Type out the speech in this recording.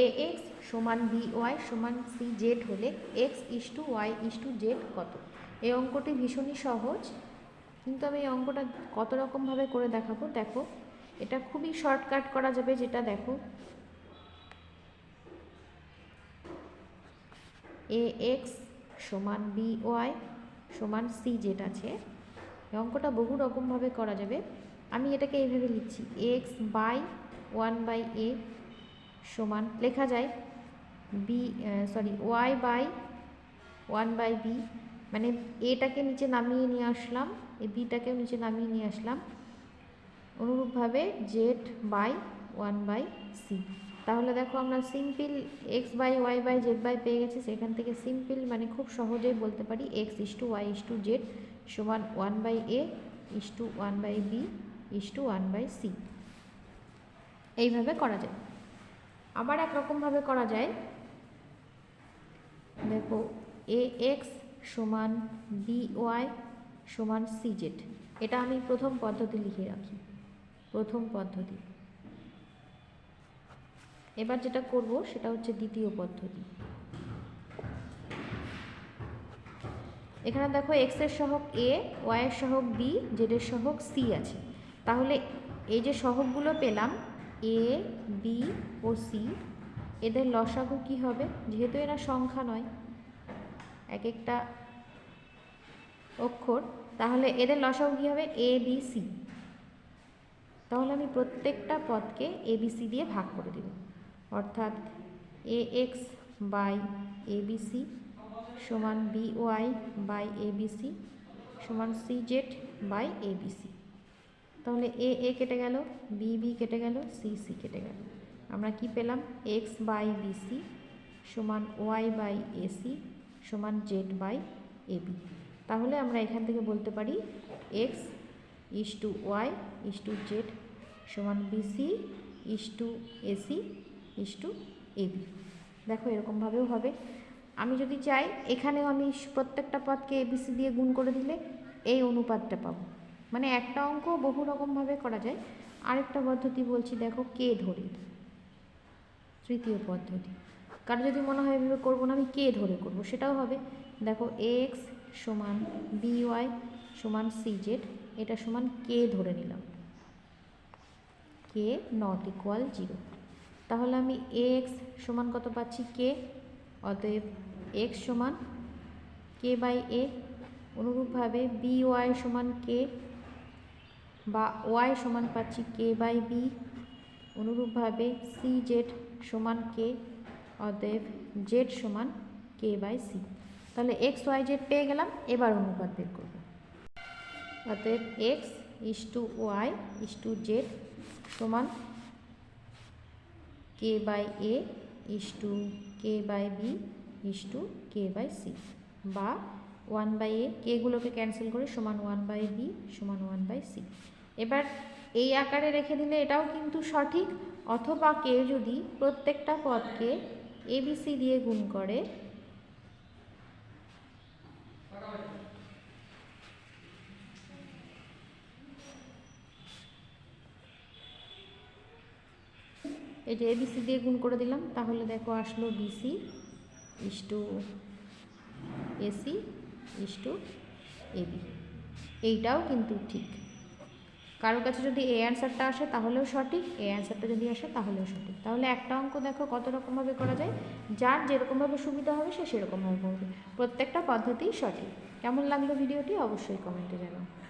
এ x সমান B Y সমান C Z হলে X is to Y is to Z কত? এই অঙ্কটি ভীষণই সহজ, কিন্তু আমি এই অঙ্কটা কত রকমভাবে করে দেখাবো? দেখো, এটা খুবই শর্টকাট করা যাবে যেটা দেখো। এ এক্স সমান বি ওয়াই সমান সি জেড আছে। এই অঙ্কটা বহু রকমভাবে করা যাবে। আমি এটাকে এইভাবে লিখছি X by one by A সমান, লেখা যায় B sorry Y by one by B মানে এটাকে নিচে নামিয়ে নিয়ে আসলাম, এই বিটাকেও নিচে নামিয়ে নিয়ে আসলাম, অনুরূপভাবে z by one by c তাহলে দেখো আমরা simple x by y by z by পেয়ে গেছি, সেখান থেকে সিম্পল মানে খুব সহজেই বলতে পারি x is to y is to z সমান one by a is to one by b is to one by c এইভাবে করা যায়। আবার একরকমভাবে করা যায়। দেখো এ এক্স সমান বি ওয়াই সমান সি জেড এটা আমি প্রথম পদ্ধতি লিখে রাখি। প্রথম পদ্ধতি। এবার যেটা করব, সেটা হচ্ছে দ্বিতীয় পদ্ধতি। এখানে দেখো এক্সের সহগ এ ওয়াই এর সহগ বি জেড এর সহগ সি আছে। তাহলে এই যে সহগগুলো পেলাম এ বি ও সি এদের লসাগু কি হবে? যেহেতু এরা সংখ্যা নয় এক একটা অক্ষর, তাহলে এদের লসাগু কী হবে? এ বি সি তাহলে আমি প্রত্যেকটা পদকে এ বি সি দিয়ে ভাগ করে দেব। অর্থাৎ a x by a b c সমান b y by a b c সমান c z by a b c তাহলে এ এ কেটে গেল, বি বি কেটে গেল, সি সি কেটে গেল। আমরা কি পেলাম? এক্স বাই বি সি সমান ওয়াই বাই এসি সমান জেড বাই এ বি। তাহলে আমরা এখান থেকে বলতে পারি x is to y is to z সমান b c is to a c is to a b দেখো এরকমভাবেও হবে। আমি যদি চাই এখানেও আমি প্রত্যেকটা পদকে এবিসি দিয়ে গুণ করে দিলে এই অনুপাতটা পাবো। মানে একটা অঙ্ক বহু রকমভাবে করা যায়। আরেকটা পদ্ধতি বলছি, দেখো কে ধরে? তৃতীয় পদ্ধতি। কারও যদি মনে হয় এভাবে করব না, আমি কে ধরে করব? সেটাও হবে। দেখো এক্স সমান বি ওয়াই সমান সি জেড, এটা সমান কে ধরে নিলাম? K not equal zero. তাহলে আমি এক্স সমান কত পাচ্ছি? কে? অতএব এক্স সমান কে বাই এ। অনুরূপভাবে বি ওয়াই সমান কে বা ওয়াই সমান পাচ্ছি কে বাই বি অনুরূপভাবে সি জেড সমান কে অতএব জেড সমান কে বাই সি তাহলে এক্স ওয়াই জেড পেয়ে গেলাম, এবার অনুপাত বের করব। অতএব x is to y is to z সমান k by a is to k by b is to k by c বা ওয়ান বাই এ কেগুলোকে ক্যান্সেল করে সমান ওয়ান বাই বি সমান ওয়ান বাই সি। এবার এই আকারে রেখে দিলে এটাও কিন্তু সঠিক, অথবা কে যদি প্রত্যেকটা পদকে এবিসি দিয়ে গুণ করে, এই যে এবিসি দিয়ে গুণ করে দিলাম, তাহলে দেখো আসলো b c is to a c is to a b. এইটাও কিন্তু ঠিক। কারও কাছে যদি এ অ্যান্সারটা আসে তাহলেও সঠিক, এ অ্যান্সারটা যদি আসে তাহলেও সঠিক। তাহলে একটা অঙ্ক দেখো কত রকমভাবে করা যায়। যার যেরকমভাবে সুবিধা হবে সে সেরকমভাবে করবে। প্রত্যেকটা পদ্ধতিই সঠিক। কেমন লাগল ভিডিওটি অবশ্যই কমেন্টে জানাও।